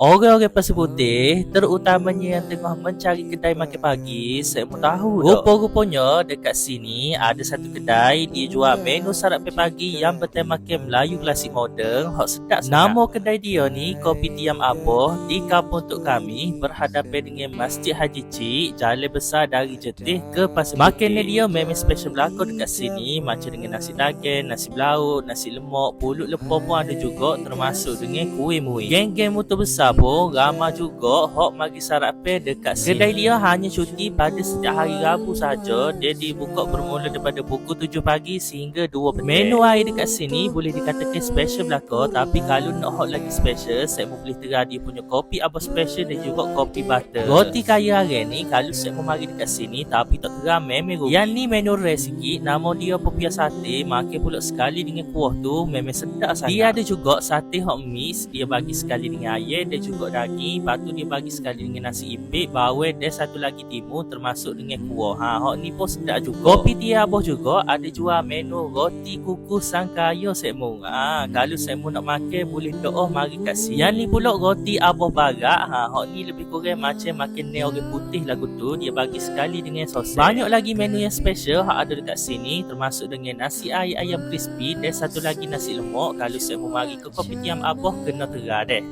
Orang-orang pasir putih, terutamanya yang tengah mencari kedai makan pagi, saya tahu? Rupa-rupanya dekat sini ada satu kedai dia jual menu sarapan pagi yang bertemakan Melayu klasik moden, hot sedap sangat. Nama kedai dia ni Kopi Tiam Aboh di kampung Tok Kami berhadapan dengan Masjid Haji Cik, jalan besar dari Jetih ke Pasir Putih. Makannya dia memang special belakang dekat sini macam dengan nasi daging, nasi belauk, nasi lemak, pulut lepon pun ada juga termasuk dengan kuih muih. Geng-geng motor besar pun ramai juga hok magi sarapan dekat sini. Kedai dia hanya cuti pada setiap hari Rabu saja. Dia dibuka bermula daripada pukul 7 pagi sehingga 2 petang. Menu air dekat sini boleh dikatakan special belaka tapi kalau nak hot lagi special saya boleh terah dia punya kopi abah special dan juga kopi butter. Roti kaya hari ni kalau saya mau mari dekat sini tapi tak terah memang rugi. Yang ni menu rare sikit nama dia popiah sate makan pula sekali dengan kuah tu memang sedap sangat. Dia ada juga sate hot mix dia bagi sekali dengan ayam dan juga daging lepas tu dia bagi sekali dengan nasi ipik bawang dan satu lagi timun termasuk dengan kuah. Ha hok ni pun sedap juga. Kopi tia aboh juga ada jual menu roti kukus sangkaya sekmung ha kalau sekmung nak makan boleh doa mari kat sini yang ni pula roti aboh barak. Ha hok ni lebih kurang macam makan ni orang putih lagu tu. Dia bagi sekali dengan sos banyak lagi menu yang special hak ada dekat sini termasuk dengan nasi air ayam crispy dan satu lagi nasi lemak. Kalau sekmung mari ke kopi tiam aboh kena terah deh